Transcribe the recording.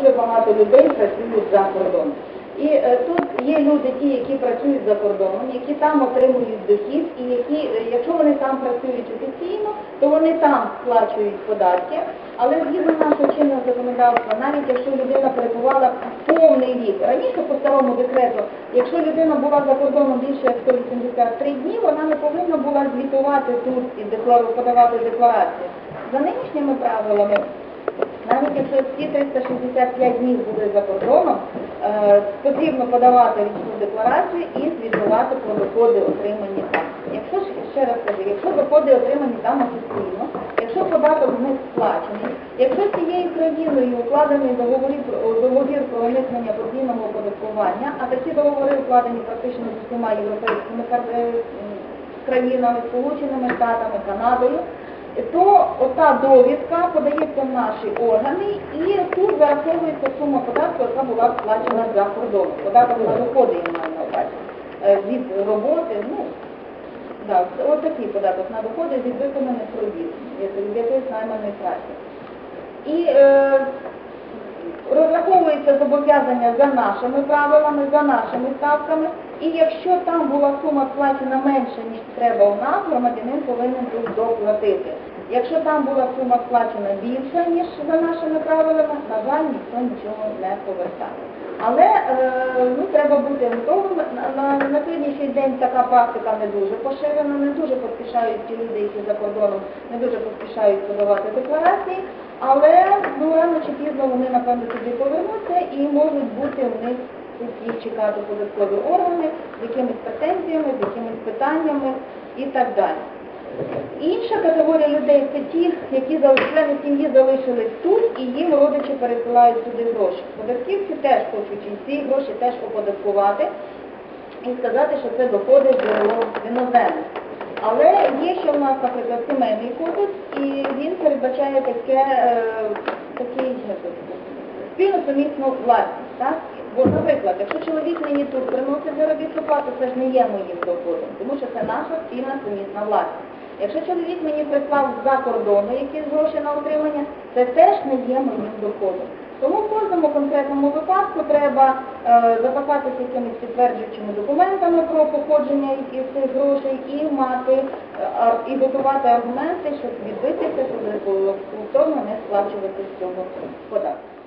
дуже багато людей працюють за кордоном. І е, тут є люди, ті, які працюють за кордоном, які там отримують дохід, і які, е, якщо вони там працюють офіційно, то вони там сплачують податки. Але згідно нашого чинного законодавства, навіть якщо людина перебувала повний рік, раніше по старому декрету, якщо людина була за кордоном більше як 183 дні, вона не повинна була звітувати тут і подавати декларацію. За нинішніми правилами навіть якщо всі 365 днів були за кордоном, е, потрібно подавати річну декларацію і звітувати про доходи, отримані там. Якщо ж ще раз кажу, якщо доходи отримані там офіційно, якщо податок з них сплачений, якщо з цією країною укладений договір, договір про уникнення подвійного оподаткування, а такі договори укладені практично з усіма європейськими е, країнами, Сполученими Штатами, Канадою, то ота довідка подається в наші органи і тут зараховується сума податку, яка була сплачена за кордоном. Податок на доходи я маю на увазі. Е, Від роботи, ну, так, от такий податок на доходи від виконаних робіт, від якоїсь найманої праці. І е, розраховується зобов'язання за нашими правилами, за нашими ставками. І якщо там була сума сплачена менше, ніж треба у нас, громадянин повинен тут доплатити. Якщо там була сума сплачена більша, ніж за нашими правилами, на жаль, ніхто нічого не повертає. Але е, ну, треба бути готовим. На сьогоднішній день така практика не дуже поширена, не дуже поспішають ті люди, які за кордоном, не дуже поспішають подавати декларації, але ну, рано чи пізно вони, напевно, туди повернуться і можуть бути в них тут їх чекати податкові органи з якимись претензіями, з якимись питаннями і так далі. Інша категорія людей це ті, які члени сім'ї залишились тут і їм родичі пересилають сюди гроші. Податківці теж хочуть і ці гроші теж оподаткувати і сказати, що це доходи з іноземних. Але є ще в нас, наприклад, сімейний кодекс, і він передбачає таке, е, такий спільно сумісну власність. Так? Бо, наприклад, якщо чоловік мені тут приносить заробітну плату, це ж не є моїм доходом, тому що це наша спільна сумісна власність. Якщо чоловік мені прислав з-за кордону якісь гроші на утримання, це теж не є моїм доходом. Тому в кожному конкретному випадку треба е, запасатися якимись підтверджуючими документами про походження цих грошей і мати е, і готувати аргументи, щоб відбитися, щоб повторно не сплачувати з цього податку.